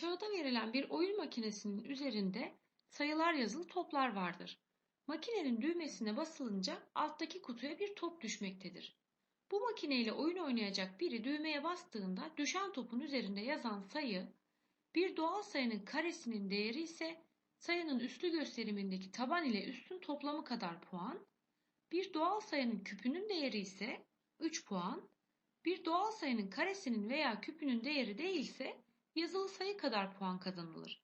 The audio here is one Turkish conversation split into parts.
Aşağıda verilen bir oyun makinesinin üzerinde sayılar yazılı toplar vardır. Makinenin düğmesine basılınca alttaki kutuya bir top düşmektedir. Bu makineyle oyun oynayacak biri düğmeye bastığında düşen topun üzerinde yazan sayı bir doğal sayının karesinin değeri ise sayının üslü gösterimindeki taban ile üstün toplamı kadar puan, bir doğal sayının küpünün değeri ise 3 puan, bir doğal sayının karesinin veya küpünün değeri değilse yazılı sayı kadar puan kazanılır.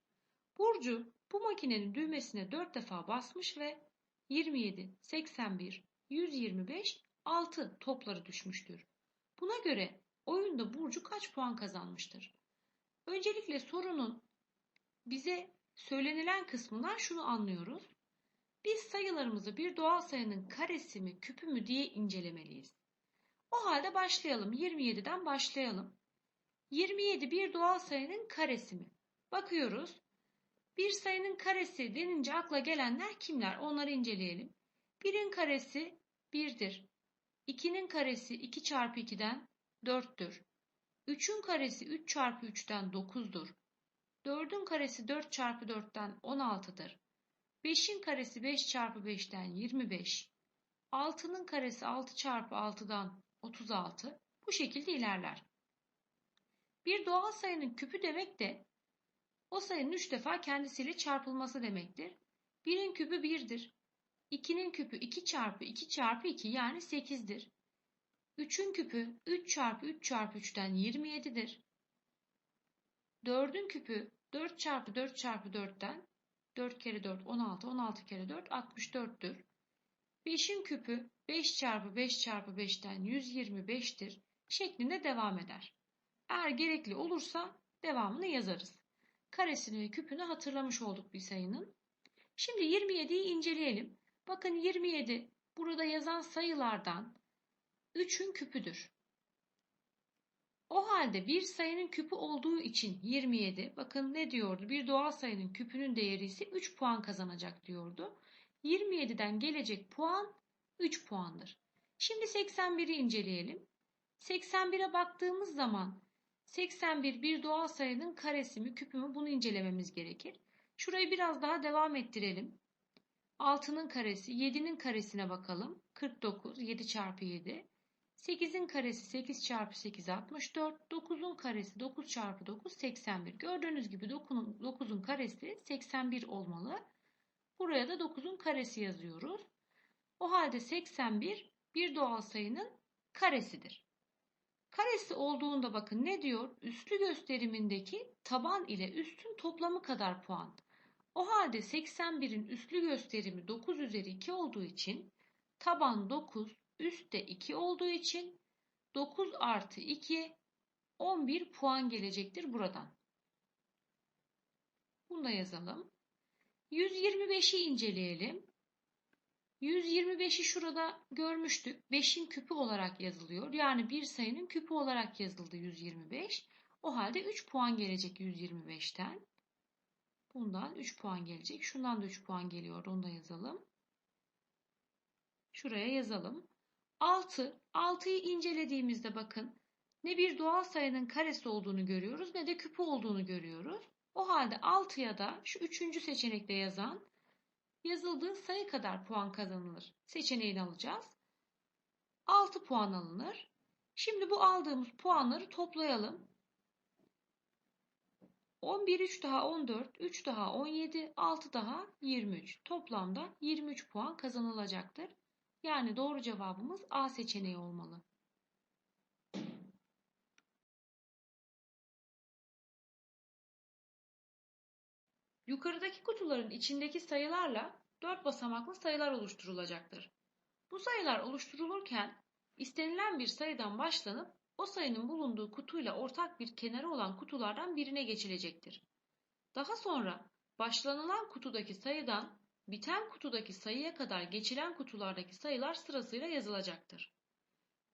Burcu bu makinenin düğmesine 4 defa basmış ve 27, 81, 125, 6 topları düşmüştür. Buna göre oyunda Burcu kaç puan kazanmıştır? Öncelikle sorunun bize söylenilen kısmından şunu anlıyoruz. Biz sayılarımızı bir doğal sayının karesi mi, küpü mü diye incelemeliyiz. O halde başlayalım. 27'den başlayalım. 27 bir doğal sayının karesi mi? Bakıyoruz. Bir sayının karesi denince akla gelenler kimler? Onları inceleyelim. 1'in karesi 1'dir. 2'nin karesi 2 çarpı 2'den 4'tür. 3'ün karesi 3 çarpı 3'ten 9'dur. 4'ün karesi 4 çarpı 4'ten 16'dır. 5'in karesi 5 çarpı 5'ten 25. 6'nın karesi 6 çarpı 6'dan 36. Bu şekilde ilerler. Bir doğal sayının küpü demek de o sayının 3 defa kendisiyle çarpılması demektir. 1'in küpü 1'dir. 2'nin küpü 2 çarpı 2 çarpı 2 yani 8'dir. 3'ün küpü 3 çarpı 3 çarpı 3'ten 27'dir. 4'ün küpü 4 çarpı 4 çarpı 4'ten 4 kere 4 16, 16 kere 4 64'tür. 5'in küpü 5 çarpı 5 çarpı 5'ten 125'tir şeklinde devam eder. Eğer gerekli olursa devamını yazarız. Karesini ve küpünü hatırlamış olduk bir sayının. Şimdi 27'yi inceleyelim. Bakın 27 burada yazan sayılardan 3'ün küpüdür. O halde bir sayının küpü olduğu için 27 bakın ne diyordu? Bir doğal sayının küpünün değeri ise 3 puan kazanacak diyordu. 27'den gelecek puan 3 puandır. Şimdi 81'i inceleyelim. 81'e baktığımız zaman 81 bir doğal sayının karesi mi küpü mü bunu incelememiz gerekir. Şurayı biraz daha devam ettirelim. 6'nın karesi 7'nin karesine bakalım. 49 7 çarpı 7. 8'in karesi 8 çarpı 8 64. 9'un karesi 9 çarpı 9 81. Gördüğünüz gibi 9'un karesi 81 olmalı. Buraya da 9'un karesi yazıyoruz. O halde 81 bir doğal sayının karesidir. Karesi olduğunda bakın ne diyor? Üslü gösterimindeki taban ile üstün toplamı kadar puan. O halde 81'in üslü gösterimi 9 üzeri 2 olduğu için taban 9, üstte 2 olduğu için 9 artı 2 11 puan gelecektir buradan. Bunu da yazalım. 125'i inceleyelim. 125'i şurada görmüştük. 5'in küpü olarak yazılıyor. Yani bir sayının küpü olarak yazıldı 125. O halde 3 puan gelecek 125'ten. Bundan 3 puan gelecek. Şundan da 3 puan geliyor. Onu da yazalım. Şuraya yazalım. 6. 6'yı incelediğimizde bakın ne bir doğal sayının karesi olduğunu görüyoruz ne de küpü olduğunu görüyoruz. O halde 6'ya da şu üçüncü seçenekte yazan yazıldığı sayı kadar puan kazanılır seçeneğini alacağız. 6 puan alınır. Şimdi bu aldığımız puanları toplayalım. 11 3 daha 14, 3 daha 17, 6 daha 23. Toplamda 23 puan kazanılacaktır. Yani doğru cevabımız A seçeneği olmalı. Yukarıdaki kutuların içindeki sayılarla 4 basamaklı sayılar oluşturulacaktır. Bu sayılar oluşturulurken istenilen bir sayıdan başlanıp o sayının bulunduğu kutuyla ortak bir kenarı olan kutulardan birine geçilecektir. Daha sonra başlanılan kutudaki sayıdan biten kutudaki sayıya kadar geçilen kutulardaki sayılar sırasıyla yazılacaktır.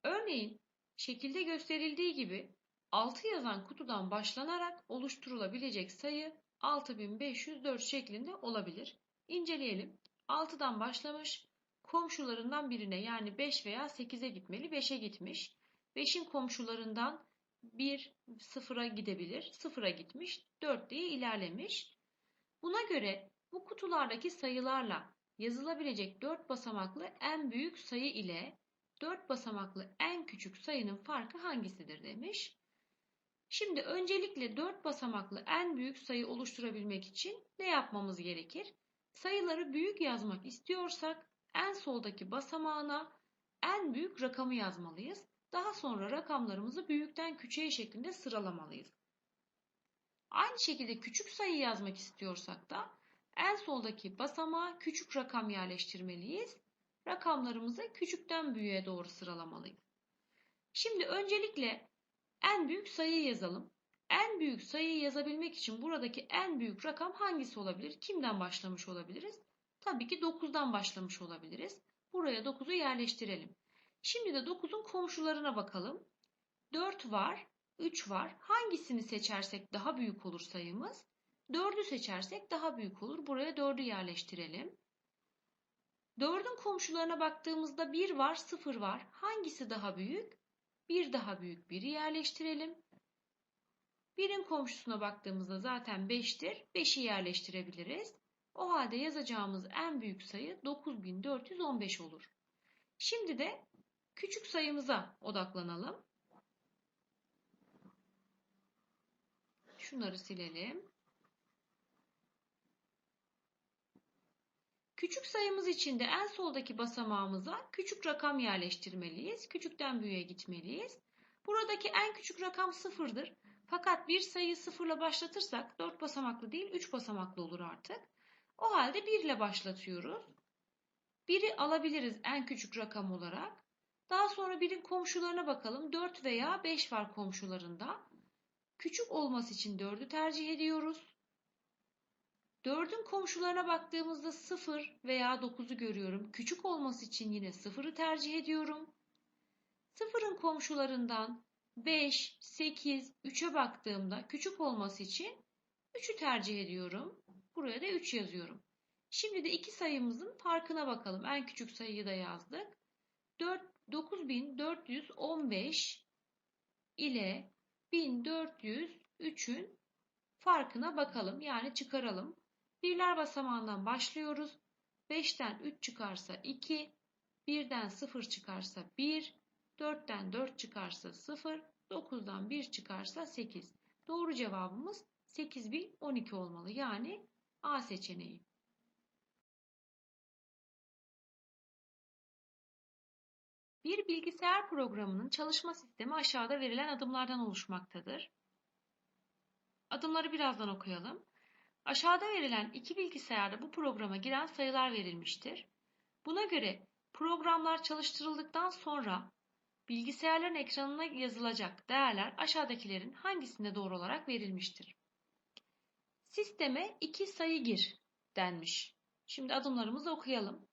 Örneğin şekilde gösterildiği gibi 6 yazan kutudan başlanarak oluşturulabilecek sayı 6504 şeklinde olabilir. İnceleyelim. 6'dan başlamış, komşularından birine yani 5 veya 8'e gitmeli, 5'e gitmiş. 5'in komşularından 1 sıfıra gidebilir. Sıfıra gitmiş. 4 diye ilerlemiş. Buna göre bu kutulardaki sayılarla yazılabilecek 4 basamaklı en büyük sayı ile 4 basamaklı en küçük sayının farkı hangisidir demiş. Şimdi öncelikle 4 basamaklı en büyük sayı oluşturabilmek için ne yapmamız gerekir? Sayıları büyük yazmak istiyorsak en soldaki basamağına en büyük rakamı yazmalıyız. Daha sonra rakamlarımızı büyükten küçüğe şeklinde sıralamalıyız. Aynı şekilde küçük sayı yazmak istiyorsak da en soldaki basamağa küçük rakam yerleştirmeliyiz. Rakamlarımızı küçükten büyüğe doğru sıralamalıyız. Şimdi öncelikle en büyük sayıyı yazalım. En büyük sayıyı yazabilmek için buradaki en büyük rakam hangisi olabilir? Kimden başlamış olabiliriz? Tabii ki 9'dan başlamış olabiliriz. Buraya 9'u yerleştirelim. Şimdi de 9'un komşularına bakalım. 4 var, 3 var. Hangisini seçersek daha büyük olur sayımız? 4'ü seçersek daha büyük olur. Buraya 4'ü yerleştirelim. 4'ün komşularına baktığımızda 1 var, 0 var. Hangisi daha büyük? 1 daha büyük 1'i yerleştirelim. 1'in komşusuna baktığımızda zaten 5'tir. 5'i yerleştirebiliriz. O halde yazacağımız en büyük sayı 9415 olur. Şimdi de küçük sayımıza odaklanalım. Şunları silelim. Küçük sayımız için de en soldaki basamağımıza küçük rakam yerleştirmeliyiz. Küçükten büyüğe gitmeliyiz. Buradaki en küçük rakam sıfırdır. Fakat bir sayıyı sıfırla başlatırsak 4 basamaklı değil 3 basamaklı olur artık. O halde 1 ile başlatıyoruz. 1'i alabiliriz en küçük rakam olarak. Daha sonra birin komşularına bakalım. 4 veya 5 var komşularında. Küçük olması için 4'ü tercih ediyoruz. 4'ün komşularına baktığımızda 0 veya 9'u görüyorum. Küçük olması için yine 0'ı tercih ediyorum. 0'ın komşularından 5, 8, 3'e baktığımda küçük olması için 3'ü tercih ediyorum. Buraya da 3 yazıyorum. Şimdi de iki sayımızın farkına bakalım. En küçük sayıyı da yazdık. 4, 9415 ile 1403'ün farkına bakalım. Yani çıkaralım. Birler basamağından başlıyoruz. 5'ten 3 çıkarsa 2, 1'den 0 çıkarsa 1, 4'ten 4 çıkarsa 0, 9'dan 1 çıkarsa 8. Doğru cevabımız 8012 olmalı. Yani A seçeneği. Bir bilgisayar programının çalışma sistemi aşağıda verilen adımlardan oluşmaktadır. Adımları birazdan okuyalım. Aşağıda verilen iki bilgisayarda bu programa giren sayılar verilmiştir. Buna göre programlar çalıştırıldıktan sonra bilgisayarların ekranına yazılacak değerler aşağıdakilerin hangisinde doğru olarak verilmiştir? Sisteme iki sayı gir denmiş. Şimdi adımlarımızı okuyalım.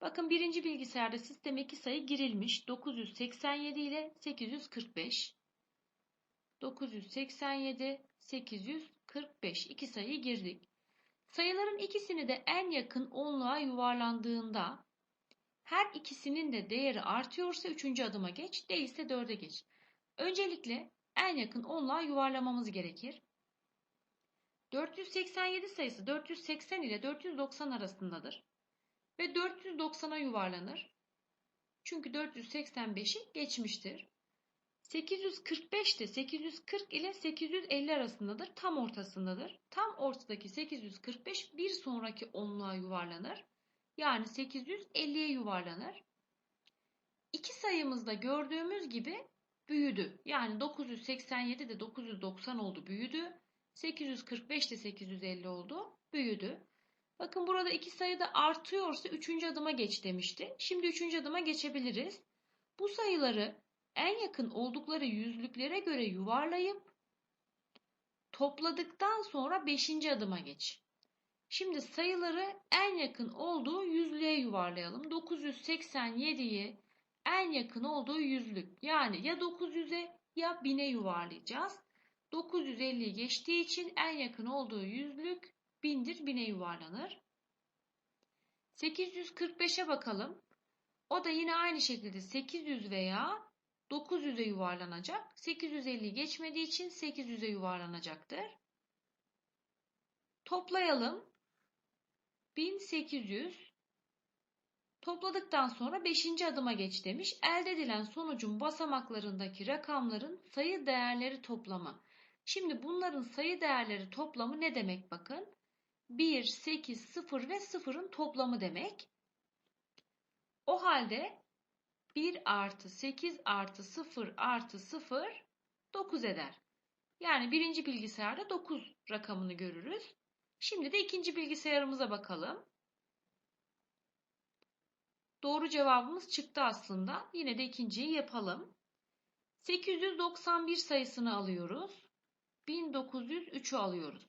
Bakın birinci bilgisayarda sisteme iki sayı girilmiş. 987 ile 845. 987, 845 iki sayıyı girdik. Sayıların ikisini de en yakın onluğa yuvarlandığında her ikisinin de değeri artıyorsa üçüncü adıma geç, değilse dörde geç. Öncelikle en yakın onluğa yuvarlamamız gerekir. 487 sayısı 480 ile 490 arasındadır ve 490'a yuvarlanır. Çünkü 485'i geçmiştir. 845 de 840 ile 850 arasındadır. Tam ortasındadır. Tam ortadaki 845 bir sonraki onluğa yuvarlanır. Yani 850'ye yuvarlanır. İki sayımızda gördüğümüz gibi büyüdü. Yani 987 de 990 oldu büyüdü. 845 de 850 oldu büyüdü. Bakın burada iki sayı da artıyorsa üçüncü adıma geç demişti. Şimdi üçüncü adıma geçebiliriz. Bu sayıları en yakın oldukları yüzlüklere göre yuvarlayıp topladıktan sonra beşinci adıma geç. Şimdi sayıları en yakın olduğu yüzlüğe yuvarlayalım. 987'yi en yakın olduğu yüzlük yani ya 900'e ya 1000'e yuvarlayacağız. 950'yi geçtiği için en yakın olduğu yüzlük 1000'dir 1000'e yuvarlanır. 845'e bakalım. O da yine aynı şekilde 800 veya 900'e yuvarlanacak. 850 geçmediği için 800'e yuvarlanacaktır. Toplayalım. 1800 Topladıktan sonra 5. adıma geç demiş. Elde edilen sonucun basamaklarındaki rakamların sayı değerleri toplamı. Şimdi bunların sayı değerleri toplamı ne demek bakın? 1, 8, 0 ve 0'ın toplamı demek. O halde 1 artı 8 artı 0 artı 0 9 eder. Yani birinci bilgisayarda 9 rakamını görürüz. Şimdi de ikinci bilgisayarımıza bakalım. Doğru cevabımız çıktı aslında. Yine de ikinciyi yapalım. 891 sayısını alıyoruz. 1903'ü alıyoruz.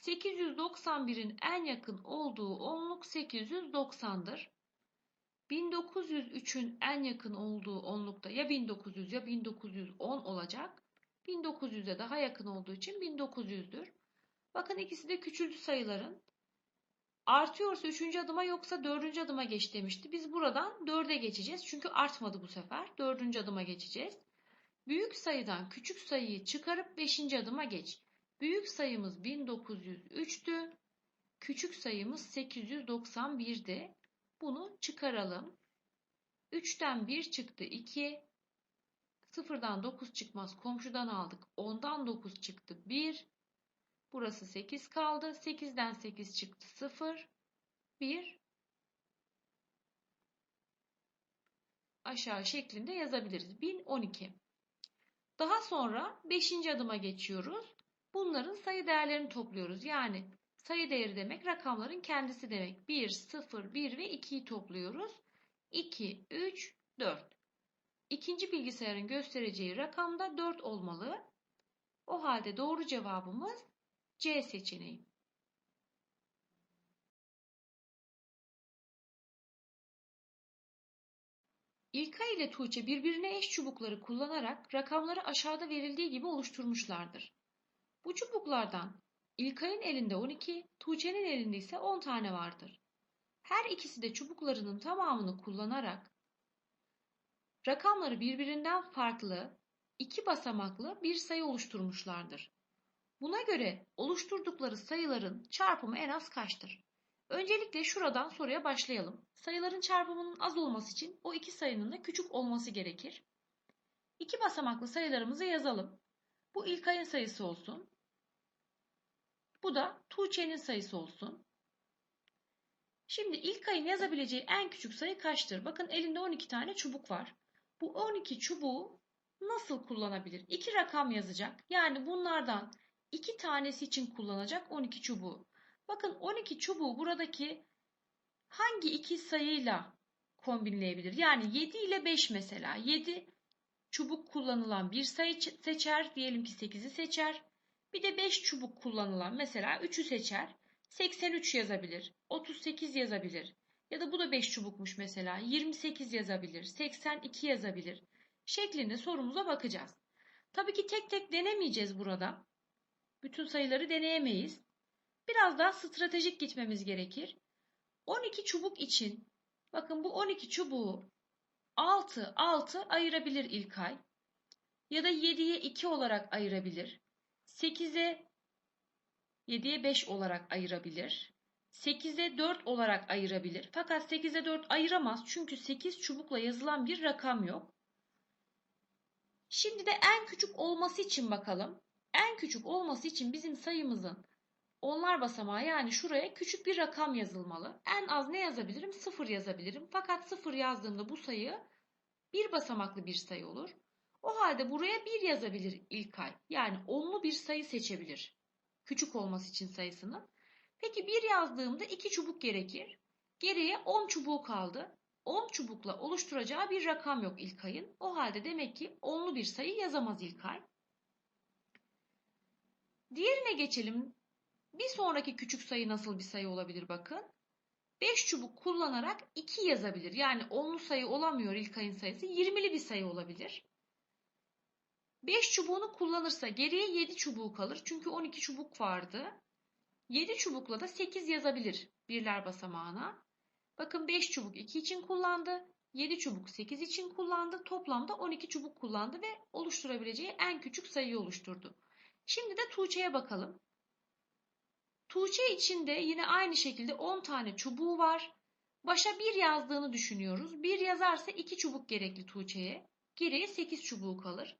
891'in en yakın olduğu onluk 890'dır. 1903'ün en yakın olduğu onlukta ya 1900 ya 1910 olacak. 1900'e daha yakın olduğu için 1900'dür. Bakın ikisi de küçüldü sayıların. Artıyorsa 3. adıma yoksa 4. adıma geç demişti. Biz buradan 4'e geçeceğiz. Çünkü artmadı bu sefer. 4. adıma geçeceğiz. Büyük sayıdan küçük sayıyı çıkarıp 5. adıma geç. Büyük sayımız 1903'tü. Küçük sayımız 891'di. Bunu çıkaralım. 3'ten 1 çıktı 2. 0'dan 9 çıkmaz. Komşudan aldık. 10'dan 9 çıktı 1. Burası 8 kaldı. 8'den 8 çıktı 0. 1. Aşağı şeklinde yazabiliriz. 1012. Daha sonra 5. adıma geçiyoruz. Bunların sayı değerlerini topluyoruz. Yani sayı değeri demek rakamların kendisi demek. 1, 0, 1 ve 2'yi topluyoruz. 2, 3, 4. İkinci bilgisayarın göstereceği rakam da 4 olmalı. O halde doğru cevabımız C seçeneği. İlkay ile Tuğçe birbirine eş çubukları kullanarak rakamları aşağıda verildiği gibi oluşturmuşlardır. Bu çubuklardan İlkay'ın elinde 12, Tuğçe'nin elinde ise 10 tane vardır. Her ikisi de çubuklarının tamamını kullanarak rakamları birbirinden farklı, iki basamaklı bir sayı oluşturmuşlardır. Buna göre oluşturdukları sayıların çarpımı en az kaçtır? Öncelikle şuradan soruya başlayalım. Sayıların çarpımının az olması için o iki sayının da küçük olması gerekir. İki basamaklı sayılarımızı yazalım. Bu İlkay'ın sayısı olsun. Bu da Tuğçe'nin sayısı olsun. Şimdi İlkay'ın yazabileceği en küçük sayı kaçtır? Bakın elinde 12 tane çubuk var. Bu 12 çubuğu nasıl kullanabilir? İki rakam yazacak. Yani bunlardan iki tanesi için kullanacak 12 çubuğu. Bakın 12 çubuğu buradaki hangi iki sayıyla kombinleyebilir? Yani 7 ile 5 mesela. 7 çubuk kullanılan bir sayı seçer. Diyelim ki 8'i seçer. Bir de 5 çubuk kullanılan mesela 3'ü seçer. 83 yazabilir. 38 yazabilir. Ya da bu da 5 çubukmuş mesela. 28 yazabilir. 82 yazabilir. Şeklinde sorumuza bakacağız. Tabii ki tek tek denemeyeceğiz burada. Bütün sayıları deneyemeyiz. Biraz daha stratejik gitmemiz gerekir. 12 çubuk için bakın bu 12 çubuğu 6 6 ayırabilir İlkay. Ya da 7'ye 2 olarak ayırabilir. 8'e 7'ye 5 olarak ayırabilir. 8'e 4 olarak ayırabilir. Fakat 8'e 4 ayıramaz çünkü 8 çubukla yazılan bir rakam yok. Şimdi de en küçük olması için bakalım. En küçük olması için bizim sayımızın onlar basamağı yani şuraya küçük bir rakam yazılmalı. En az ne yazabilirim? 0 yazabilirim. Fakat 0 yazdığımda bu sayı bir basamaklı bir sayı olur. O halde buraya 1 yazabilir İlkay. Yani onlu bir sayı seçebilir. Küçük olması için sayısını. Peki 1 yazdığımda 2 çubuk gerekir. Geriye 10 çubuğu kaldı. 10 çubukla oluşturacağı bir rakam yok İlkay'ın. O halde demek ki onlu bir sayı yazamaz İlkay. Diğerine geçelim. Bir sonraki küçük sayı nasıl bir sayı olabilir bakın. 5 çubuk kullanarak 2 yazabilir. Yani onlu sayı olamıyor İlkay'ın sayısı. 20'li bir sayı olabilir. 5 çubuğunu kullanırsa geriye 7 çubuğu kalır. Çünkü 12 çubuk vardı. 7 çubukla da 8 yazabilir birler basamağına. Bakın 5 çubuk 2 için kullandı. 7 çubuk 8 için kullandı. Toplamda 12 çubuk kullandı ve oluşturabileceği en küçük sayıyı oluşturdu. Şimdi de Tuğçe'ye bakalım. Tuğçe için de yine aynı şekilde 10 tane çubuğu var. Başa 1 yazdığını düşünüyoruz. 1 yazarsa 2 çubuk gerekli Tuğçe'ye. Geriye 8 çubuğu kalır.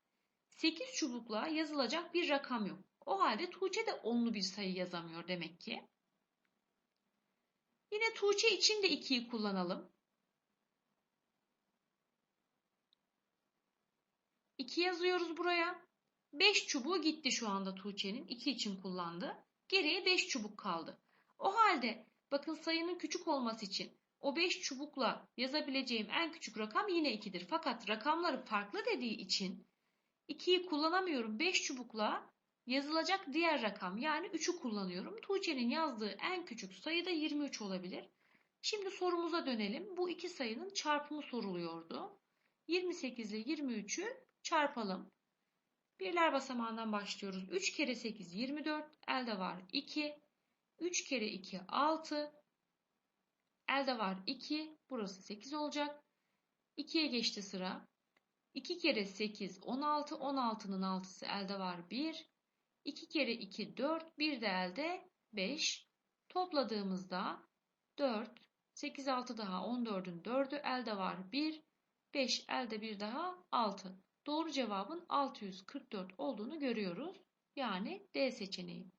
8 çubukla yazılacak bir rakam yok. O halde Tuğçe de onlu bir sayı yazamıyor demek ki. Yine Tuğçe için de 2'yi kullanalım. 2 yazıyoruz buraya. 5 çubuğu gitti şu anda Tuğçe'nin. 2 için kullandı. Geriye 5 çubuk kaldı. O halde bakın sayının küçük olması için o 5 çubukla yazabileceğim en küçük rakam yine 2'dir. Fakat rakamları farklı dediği için 2'yi kullanamıyorum. 5 çubukla yazılacak diğer rakam yani 3'ü kullanıyorum. Tuğçe'nin yazdığı en küçük sayı da 23 olabilir. Şimdi sorumuza dönelim. Bu iki sayının çarpımı soruluyordu. 28 ile 23'ü çarpalım. Birler basamağından başlıyoruz. 3 kere 8 24. Elde var 2. 3 kere 2 6. Elde var 2. Burası 8 olacak. 2'ye geçti sıra. 2 kere 8 16. 16'nın 6'sı elde var 1. 2 kere 2 4. Bir de elde 5. Topladığımızda 4. 8 6 daha 14'ün 4'ü elde var 1. 5 elde bir daha 6. Doğru cevabın 644 olduğunu görüyoruz. Yani D seçeneği.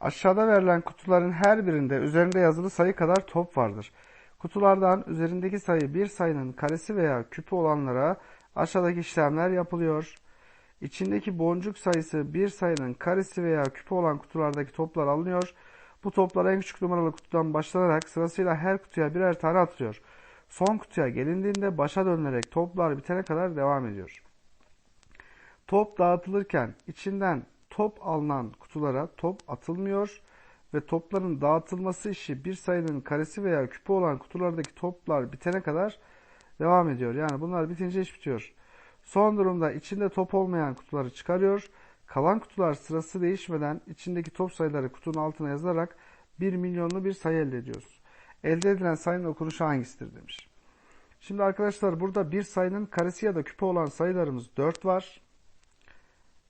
Aşağıda verilen kutuların her birinde üzerinde yazılı sayı kadar top vardır. Kutulardan üzerindeki sayı bir sayının karesi veya küpü olanlara aşağıdaki işlemler yapılıyor. İçindeki boncuk sayısı bir sayının karesi veya küpü olan kutulardaki toplar alınıyor. Bu toplar en küçük numaralı kutudan başlanarak sırasıyla her kutuya birer tane atılıyor. Son kutuya gelindiğinde başa dönülerek toplar bitene kadar devam ediyor. Top dağıtılırken içinden top alınan kutulara top atılmıyor ve topların dağıtılması işi bir sayının karesi veya küpü olan kutulardaki toplar bitene kadar devam ediyor. Yani bunlar bitince iş bitiyor. Son durumda içinde top olmayan kutuları çıkarıyor. Kalan kutular sırası değişmeden içindeki top sayıları kutunun altına yazılarak 1 milyonlu bir sayı elde ediyoruz. Elde edilen sayının okunuşu hangisidir demiş. Şimdi arkadaşlar burada bir sayının karesi ya da küpü olan sayılarımız 4 var.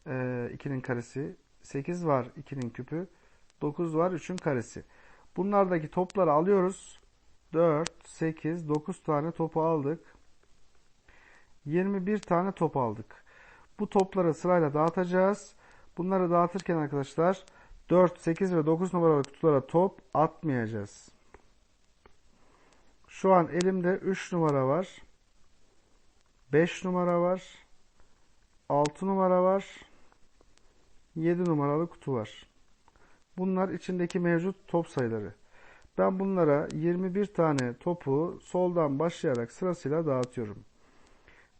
Ee, 2'nin karesi. 8 var 2'nin küpü. 9 var 3'ün karesi. Bunlardaki topları alıyoruz. 4, 8, 9 tane topu aldık. 21 tane top aldık. Bu topları sırayla dağıtacağız. Bunları dağıtırken arkadaşlar 4, 8 ve 9 numaralı kutulara top atmayacağız. Şu an elimde 3 numara var. 5 numara var. 6 numara var. 7 numaralı kutu var. Bunlar içindeki mevcut top sayıları. Ben bunlara 21 tane topu soldan başlayarak sırasıyla dağıtıyorum.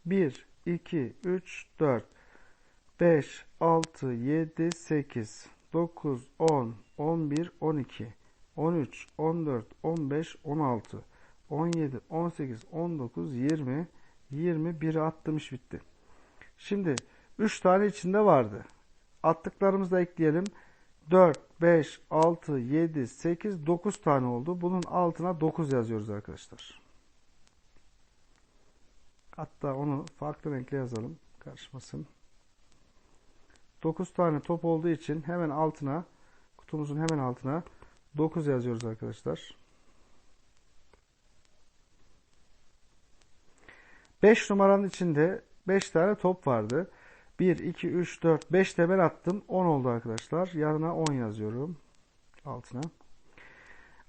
1, 2, 3, 4, 5, 6, 7, 8, 9, 10, 11, 12, 13, 14, 15, 16, 17, 18, 19, 20, 21 attım iş bitti. Şimdi 3 tane içinde vardı. Attıklarımızı da ekleyelim. 4, 5, 6, 7, 8, 9 tane oldu. Bunun altına 9 yazıyoruz arkadaşlar. Hatta onu farklı renkle yazalım. Karışmasın. 9 tane top olduğu için hemen altına kutumuzun hemen altına 9 yazıyoruz arkadaşlar. 5 numaranın içinde 5 tane top vardı. 1, 2, 3, 4, 5 de ben attım. 10 oldu arkadaşlar. Yanına 10 yazıyorum. Altına.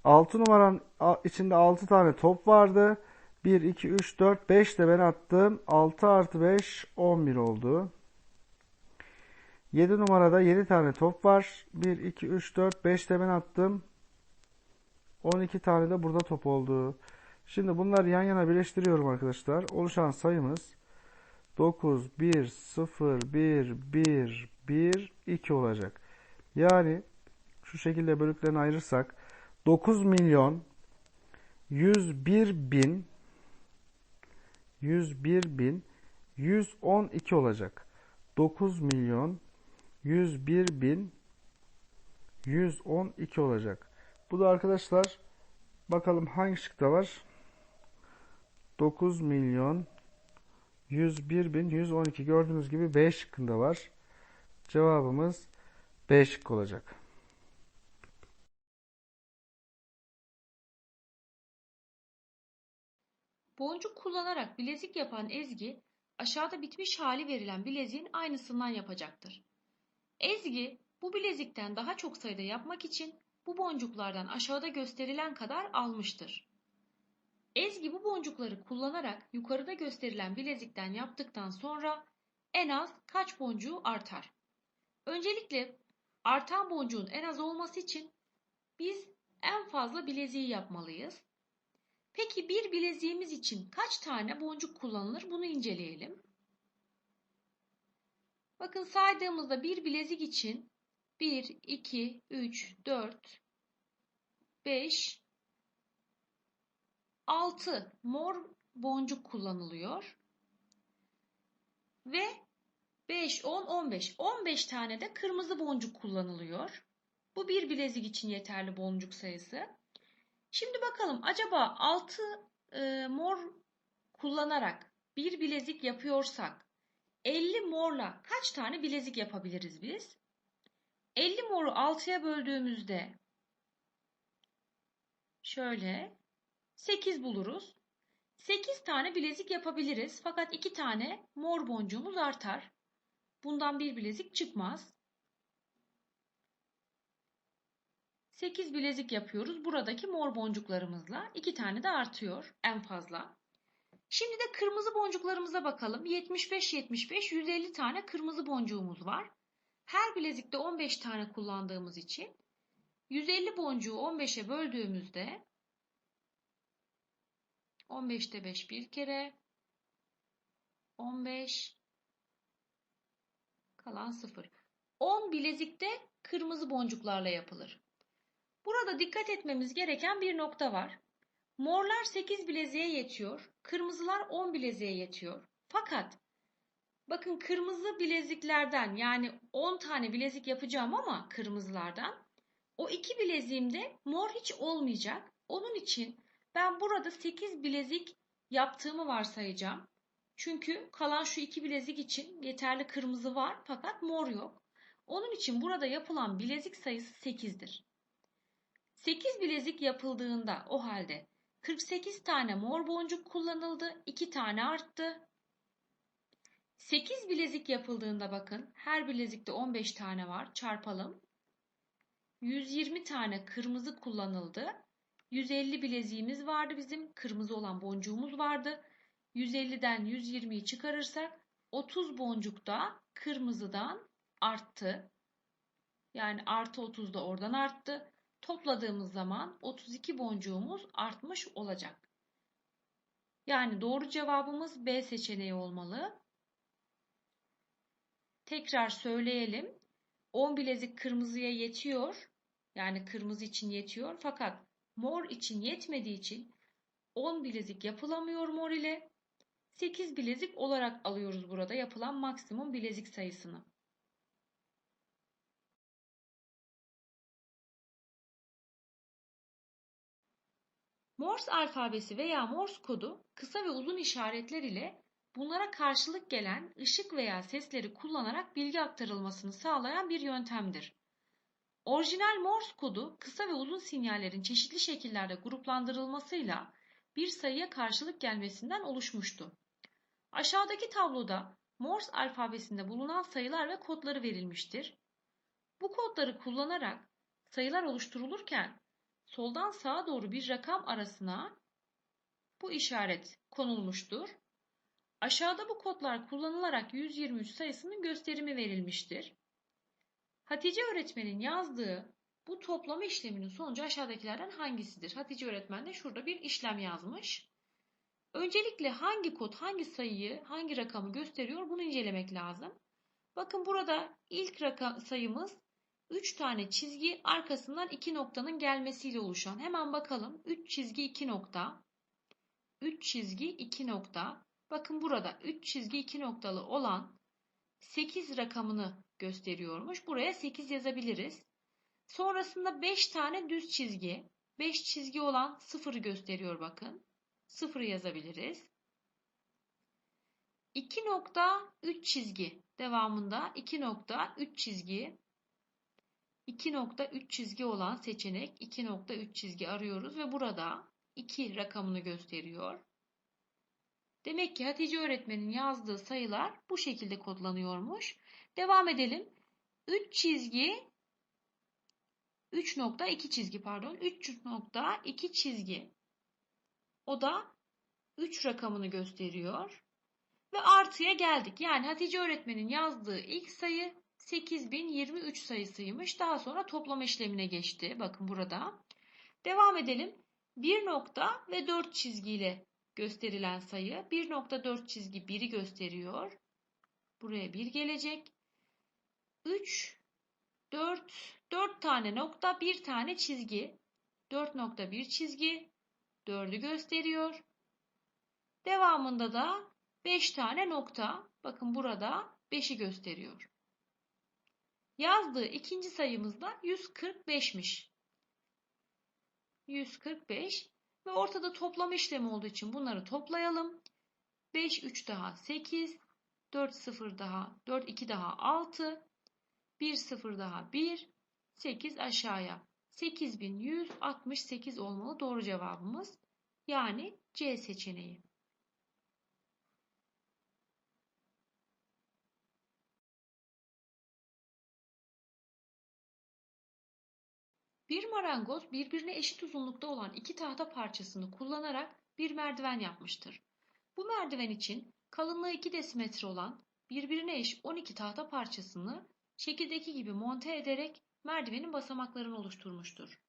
6 numaranın içinde 6 tane top vardı. 1, 2, 3, 4, 5 de attım. 6 artı 5, 11 oldu. 7 numarada 7 tane top var. 1, 2, 3, 4, 5 de ben attım. 12 tane de burada top oldu. Şimdi bunları yan yana birleştiriyorum arkadaşlar. Oluşan sayımız 9, 1, 0, 1, 1, 1, 2 olacak. Yani şu şekilde bölüklerini ayırırsak 9 milyon 101 bin 101 bin 112 olacak. 9 milyon 101 bin 112 olacak. Bu da arkadaşlar bakalım hangi şıkta var? 9 milyon 101 bin 112 gördüğünüz gibi B şıkkında var. Cevabımız B şıkkı olacak. Boncuk kullanarak bilezik yapan Ezgi, aşağıda bitmiş hali verilen bileziğin aynısından yapacaktır. Ezgi, bu bilezikten daha çok sayıda yapmak için bu boncuklardan aşağıda gösterilen kadar almıştır. Ezgi bu boncukları kullanarak yukarıda gösterilen bilezikten yaptıktan sonra en az kaç boncuğu artar? Öncelikle artan boncuğun en az olması için biz en fazla bileziği yapmalıyız. Peki bir bileziğimiz için kaç tane boncuk kullanılır? Bunu inceleyelim. Bakın saydığımızda bir bilezik için 1, 2, 3, 4, 5, 6 mor boncuk kullanılıyor. Ve 5, 10, 15. 15 tane de kırmızı boncuk kullanılıyor. Bu bir bilezik için yeterli boncuk sayısı. Şimdi bakalım acaba 6 e, mor kullanarak bir bilezik yapıyorsak 50 morla kaç tane bilezik yapabiliriz biz? 50 moru 6'ya böldüğümüzde şöyle 8 buluruz. 8 tane bilezik yapabiliriz fakat 2 tane mor boncuğumuz artar. Bundan bir bilezik çıkmaz. 8 bilezik yapıyoruz. Buradaki mor boncuklarımızla 2 tane de artıyor en fazla. Şimdi de kırmızı boncuklarımıza bakalım. 75 75 150 tane kırmızı boncuğumuz var. Her bilezikte 15 tane kullandığımız için 150 boncuğu 15'e böldüğümüzde 15'te 5 bir kere 15 kalan 0. 10 bilezikte kırmızı boncuklarla yapılır. Burada dikkat etmemiz gereken bir nokta var. Morlar 8 bileziğe yetiyor, kırmızılar 10 bileziğe yetiyor. Fakat bakın kırmızı bileziklerden yani 10 tane bilezik yapacağım ama kırmızılardan o iki bileziğimde mor hiç olmayacak. Onun için ben burada 8 bilezik yaptığımı varsayacağım. Çünkü kalan şu iki bilezik için yeterli kırmızı var fakat mor yok. Onun için burada yapılan bilezik sayısı 8'dir. 8 bilezik yapıldığında o halde 48 tane mor boncuk kullanıldı, 2 tane arttı. 8 bilezik yapıldığında bakın her bilezikte 15 tane var çarpalım. 120 tane kırmızı kullanıldı. 150 bileziğimiz vardı bizim. Kırmızı olan boncuğumuz vardı. 150'den 120'yi çıkarırsak 30 boncuk da kırmızıdan arttı. Yani artı 30 da oradan arttı. Topladığımız zaman 32 boncuğumuz artmış olacak. Yani doğru cevabımız B seçeneği olmalı. Tekrar söyleyelim. 10 bilezik kırmızıya yetiyor. Yani kırmızı için yetiyor. Fakat mor için yetmediği için 10 bilezik yapılamıyor mor ile. 8 bilezik olarak alıyoruz burada yapılan maksimum bilezik sayısını. Morse alfabesi veya Morse kodu kısa ve uzun işaretler ile bunlara karşılık gelen ışık veya sesleri kullanarak bilgi aktarılmasını sağlayan bir yöntemdir. Orijinal Morse kodu kısa ve uzun sinyallerin çeşitli şekillerde gruplandırılmasıyla bir sayıya karşılık gelmesinden oluşmuştu. Aşağıdaki tabloda Morse alfabesinde bulunan sayılar ve kodları verilmiştir. Bu kodları kullanarak sayılar oluşturulurken soldan sağa doğru bir rakam arasına bu işaret konulmuştur. Aşağıda bu kodlar kullanılarak 123 sayısının gösterimi verilmiştir. Hatice öğretmenin yazdığı bu toplama işleminin sonucu aşağıdakilerden hangisidir? Hatice öğretmen de şurada bir işlem yazmış. Öncelikle hangi kod hangi sayıyı, hangi rakamı gösteriyor bunu incelemek lazım. Bakın burada ilk rakam sayımız 3 tane çizgi arkasından 2 noktanın gelmesiyle oluşan. Hemen bakalım. 3 çizgi 2 nokta. 3 çizgi 2 nokta. Bakın burada 3 çizgi 2 noktalı olan 8 rakamını gösteriyormuş. Buraya 8 yazabiliriz. Sonrasında 5 tane düz çizgi. 5 çizgi olan sıfırı gösteriyor bakın. Sıfırı yazabiliriz. 2.3 çizgi. Devamında 2.3 çizgi. 2.3 çizgi olan seçenek 2.3 çizgi arıyoruz ve burada 2 rakamını gösteriyor. Demek ki Hatice öğretmenin yazdığı sayılar bu şekilde kodlanıyormuş. Devam edelim. 3 çizgi 3.2 çizgi pardon 3.2 çizgi. O da 3 rakamını gösteriyor. Ve artıya geldik. Yani Hatice öğretmenin yazdığı ilk sayı 8023 sayısıymış. Daha sonra toplama işlemine geçti. Bakın burada. Devam edelim. 1 nokta ve 4 çizgiyle gösterilen sayı. 1.4 çizgi 1'i gösteriyor. Buraya 1 gelecek. 3, 4, 4 tane nokta, 1 tane çizgi. 4.1 çizgi 4'ü gösteriyor. Devamında da 5 tane nokta. Bakın burada 5'i gösteriyor. Yazdığı ikinci sayımız da 145'miş. 145 ve ortada toplama işlemi olduğu için bunları toplayalım. 5 3 daha 8, 4 0 daha 4 2 daha 6, 1 0 daha 1, 8 aşağıya. 8168 olmalı doğru cevabımız. Yani C seçeneği. Bir marangoz birbirine eşit uzunlukta olan iki tahta parçasını kullanarak bir merdiven yapmıştır. Bu merdiven için kalınlığı 2 desimetre olan birbirine eş 12 tahta parçasını şekildeki gibi monte ederek merdivenin basamaklarını oluşturmuştur.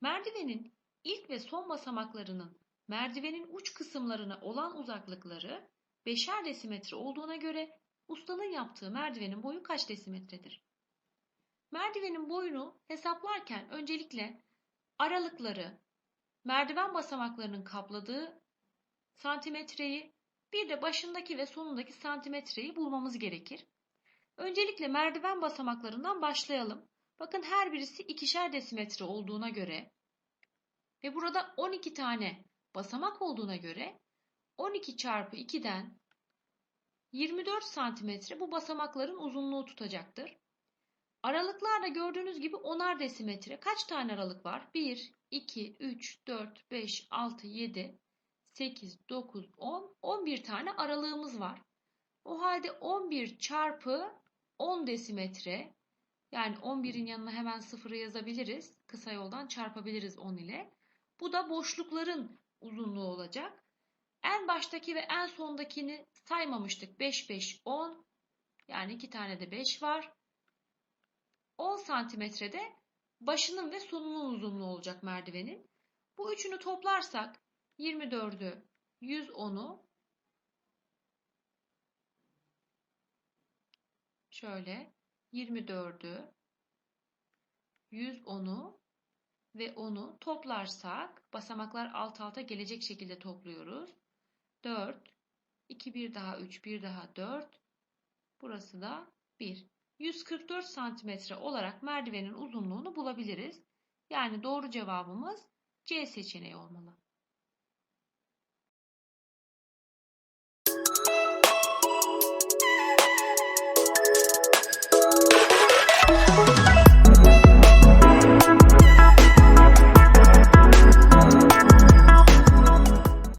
Merdivenin ilk ve son basamaklarının merdivenin uç kısımlarına olan uzaklıkları 5'er desimetre olduğuna göre ustanın yaptığı merdivenin boyu kaç desimetredir? Merdivenin boyunu hesaplarken öncelikle aralıkları, merdiven basamaklarının kapladığı santimetreyi, bir de başındaki ve sonundaki santimetreyi bulmamız gerekir. Öncelikle merdiven basamaklarından başlayalım. Bakın her birisi ikişer desimetre olduğuna göre ve burada 12 tane basamak olduğuna göre 12 çarpı 2'den 24 santimetre bu basamakların uzunluğu tutacaktır. Aralıklarda gördüğünüz gibi onar desimetre. Kaç tane aralık var? 1, 2, 3, 4, 5, 6, 7, 8, 9, 10, 11 tane aralığımız var. O halde 11 çarpı 10 desimetre yani 11'in yanına hemen sıfırı yazabiliriz. Kısa yoldan çarpabiliriz 10 ile. Bu da boşlukların uzunluğu olacak. En baştaki ve en sondakini saymamıştık. 5, 5, 10. Yani iki tane de 5 var. 10 santimetrede başının ve sonunun uzunluğu olacak merdivenin. Bu üçünü toplarsak 24'ü 110'u şöyle 24'ü 110'u ve 10'u toplarsak basamaklar alt alta gelecek şekilde topluyoruz. 4 2 1 daha 3 1 daha 4 burası da 1. 144 santimetre olarak merdivenin uzunluğunu bulabiliriz. Yani doğru cevabımız C seçeneği olmalı.